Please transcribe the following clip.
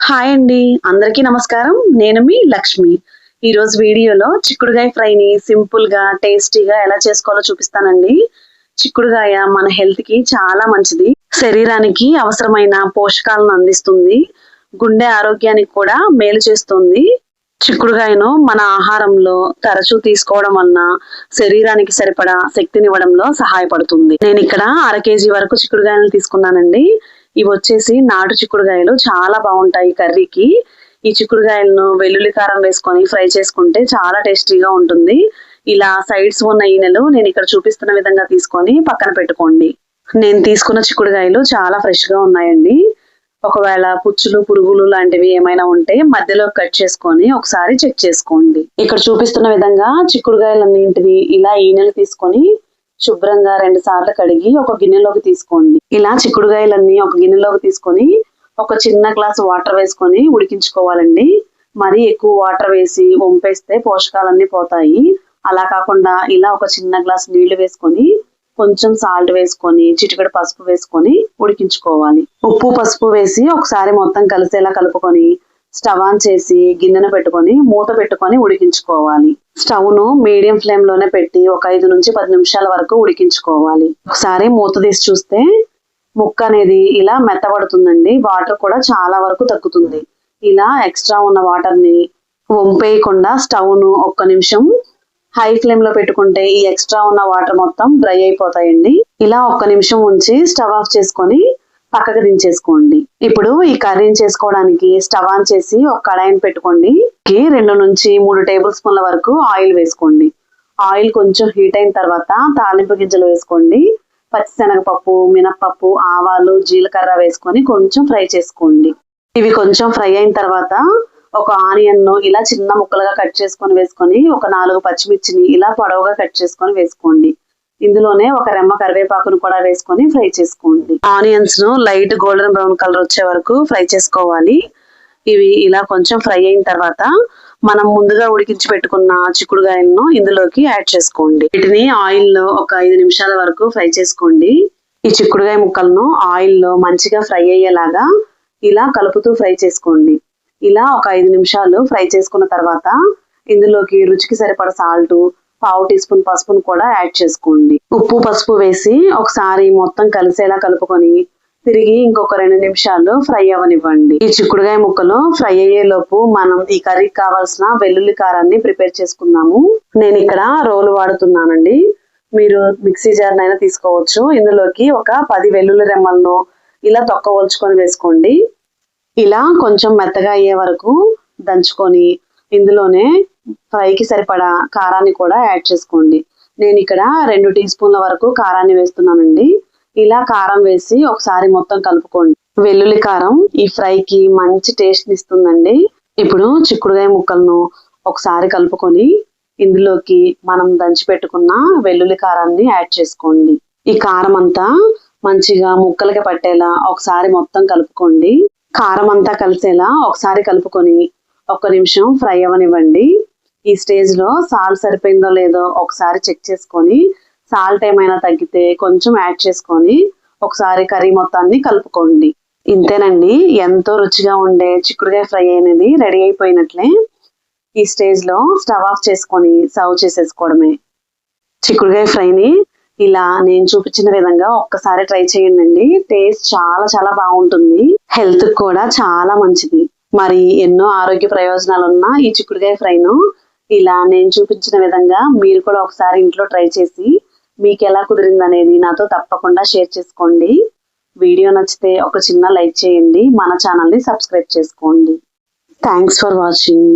Hi అండి. అందరికీ నమస్కారం. నేను మీ లక్ష్మి. ఈ రోజు వీడియోలో చిక్కుడుగాయ ఫ్రైని సింపుల్గా టేస్టీగా ఎలా చేసుకోవాలో చూపిస్తానండి. చిక్కుడుగాయ మన హెల్త్కి చాలా మంచిది. శరీరానికి అవసరమైన పోషకాలను అందిస్తుంది. గుండె ఆరోగ్యానికి కూడా మేలు చేస్తుంది. చిక్కుడుగాయను మన ఆహారంలో తరచూ తీసుకోవడం వలన శరీరానికి సరిపడా శక్తినివ్వడంలో సహాయపడుతుంది. నేను ఇక్కడ అర కేజీ వరకు చిక్కుడుగాయలను తీసుకున్నానండి. ఇవి వచ్చేసి నాటు చిక్కుడుగాయలు చాలా బాగుంటాయి కర్రీకి. ఈ చిక్కుడుగాయలను వెల్లుల్లి కారం వేసుకొని ఫ్రై చేసుకుంటే చాలా టేస్టీగా ఉంటుంది. ఇలా సైడ్స్ ఉన్న ఈనెలు నేను ఇక్కడ చూపిస్తున్న విధంగా తీసుకొని పక్కన పెట్టుకోండి. నేను తీసుకున్న చిక్కుడుగాయలు చాలా ఫ్రెష్గా ఉన్నాయండి. ఒకవేళ పుచ్చులు పురుగులు లాంటివి ఏమైనా ఉంటే మధ్యలో కట్ చేసుకొని ఒకసారి చెక్ చేసుకోండి. ఇక్కడ చూపిస్తున్న విధంగా చిక్కుడుగాయలన్నింటినీ ఇలా ఈనెలు తీసుకొని శుభ్రంగా రెండు సార్లు కడిగి ఒక గిన్నెలోకి తీసుకోండి. ఇలా చిక్కుడుగాయలన్నీ ఒక గిన్నెలోకి తీసుకొని ఒక చిన్న గ్లాస్ వాటర్ వేసుకొని ఉడికించుకోవాలండి. మరీ ఎక్కువ వాటర్ వేసి వంపేస్తే పోషకాలన్నీ పోతాయి. అలా కాకుండా ఇలా ఒక చిన్న గ్లాస్ నీళ్ళు వేసుకొని కొంచెం సాల్ట్ వేసుకొని చిటికడ పసుపు వేసుకొని ఉడికించుకోవాలి. ఉప్పు పసుపు వేసి ఒకసారి మొత్తం కలిసేలా కలుపుకొని స్టవ్ ఆన్ చేసి గిన్నెను పెట్టుకొని మూత పెట్టుకొని ఉడికించుకోవాలి. స్టవ్ను మీడియం ఫ్లేమ్లోనే పెట్టి ఒక ఐదు నుంచి పది నిమిషాల వరకు ఉడికించుకోవాలి. ఒకసారి మూత తీసి చూస్తే ముక్క అనేది ఇలా మెత్తబడుతుందండి. వాటర్ కూడా చాలా వరకు తగ్గుతుంది. ఇలా ఎక్స్ట్రా ఉన్న వాటర్ని వంపేయకుండా స్టవ్ను ఒక్క నిమిషం హై ఫ్లేమ్లో పెట్టుకుంటే ఈ ఎక్స్ట్రా ఉన్న వాటర్ మొత్తం డ్రై అయిపోతాయండి. ఇలా ఒక్క నిమిషం ఉంచి స్టవ్ ఆఫ్ చేసుకొని పక్కకు దించేసుకోండి. ఇప్పుడు ఈ కర్రీని చేసుకోవడానికి స్టవ్ ఆన్ చేసి ఒక కడాయిని పెట్టుకోండి. రెండు నుంచి మూడు టేబుల్ స్పూన్ల వరకు ఆయిల్ వేసుకోండి. ఆయిల్ కొంచెం హీట్ అయిన తర్వాత తాలింపు గింజలు వేసుకోండి. పచ్చిశనగపప్పు మినప్పప్పు ఆవాలు జీలకర్ర వేసుకొని కొంచెం ఫ్రై చేసుకోండి. ఇవి కొంచెం ఫ్రై అయిన తర్వాత ఒక ఆనియన్ను ఇలా చిన్న ముక్కలుగా కట్ చేసుకొని వేసుకొని ఒక నాలుగు పచ్చిమిర్చిని ఇలా పొడవుగా కట్ చేసుకొని వేసుకోండి. ఇందులోనే ఒక రెమ్మ కరివేపాకును కూడా వేసుకొని ఫ్రై చేసుకోండి. ఆనియన్స్ను లైట్ గోల్డెన్ బ్రౌన్ కలర్ వచ్చే వరకు ఫ్రై చేసుకోవాలి. ఇవి ఇలా కొంచెం ఫ్రై అయిన తర్వాత మనం ముందుగా ఉడికించి పెట్టుకున్న చిక్కుడుగాయలను ఇందులోకి యాడ్ చేసుకోండి. వీటిని ఆయిల్లో ఒక ఐదు నిమిషాల వరకు ఫ్రై చేసుకోండి. ఈ చిక్కుడుగాయ ముక్కలను ఆయిల్లో మంచిగా ఫ్రై అయ్యేలాగా ఇలా కలుపుతూ ఫ్రై చేసుకోండి. ఇలా ఒక ఐదు నిమిషాలు ఫ్రై చేసుకున్న తర్వాత ఇందులోకి రుచికి సరిపడ సాల్ట్ పావు టీ స్పూన్ పసుపును కూడా యాడ్ చేసుకోండి. ఉప్పు పసుపు వేసి ఒకసారి మొత్తం కలిసేలా కలుపుకొని తిరిగి ఇంకొక రెండు నిమిషాలు ఫ్రై అవ్వనివ్వండి. ఈ చిక్కుడుగాయ ముక్కలు ఫ్రై అయ్యే లోపు మనం ఈ కర్రీకి కావాల్సిన వెల్లుల్లి కారాన్ని ప్రిపేర్ చేసుకుందాము. నేను ఇక్కడ రోలు వాడుతున్నానండి. మీరు మిక్సీ జార్ తీసుకోవచ్చు. ఇందులోకి ఒక పది వెల్లుల్లి రెమ్మలను ఇలా తొక్కవల్చుకొని వేసుకోండి. ఇలా కొంచెం మెత్తగా అయ్యే వరకు దంచుకొని ఇందులోనే ఫ్రైకి సరిపడా కారాన్ని కూడా యాడ్ చేసుకోండి. నేను ఇక్కడ రెండు టీ స్పూన్ల వరకు కారాన్ని వేస్తున్నానండి. ఇలా కారం వేసి ఒకసారి మొత్తం కలుపుకోండి. వెల్లుల్లి కారం ఈ ఫ్రైకి మంచి టేస్ట్ ఇస్తుందండి. ఇప్పుడు చిక్కుడుగాయ ముక్కలను ఒకసారి కలుపుకొని ఇందులోకి మనం దంచి పెట్టుకున్న వెల్లుల్లి కారాన్ని యాడ్ చేసుకోండి. ఈ కారం అంతా మంచిగా ముక్కలకి పట్టేలా ఒకసారి మొత్తం కలుపుకోండి. కారం అంతా కలిసేలా ఒకసారి కలుపుకొని ఒక నిమిషం ఫ్రై అవ్వనివ్వండి. ఈ స్టేజ్లో సాల్ట్ సరిపోయిందో లేదో ఒకసారి చెక్ చేసుకొని సాల్ట్ ఏమైనా తగ్గితే కొంచెం యాడ్ చేసుకొని ఒకసారి కర్రీ మొత్తాన్ని కలుపుకోండి. ఇంతేనండి ఎంతో రుచిగా ఉండే చిక్కుడుకాయ ఫ్రై అనేది రెడీ అయిపోయినట్లే ఈ స్టేజ్లో స్టవ్ ఆఫ్ చేసుకొని సర్వ్ చేసేసుకోవడమే. చిక్కుడుకాయ ఫ్రైని ఇలా నేను చూపించిన విధంగా ఒక్కసారి ట్రై చేయండి టేస్ట్ చాలా చాలా బాగుంటుంది. హెల్త్ కూడా చాలా మంచిది. మరి ఎన్నో ఆరోగ్య ప్రయోజనాలు ఉన్న ఈ చిక్కుడుకాయ ఫ్రైను ఇలా నేను చూపించిన విధంగా మీరు కూడా ఒకసారి ఇంట్లో ట్రై చేసి మీకు ఎలా కుదిరింది అనేది నాతో తప్పకుండా షేర్ చేసుకోండి. వీడియో నచ్చితే ఒక చిన్న లైక్ చేయండి. మన ఛానల్ని సబ్స్క్రైబ్ చేసుకోండి. Thanks for watching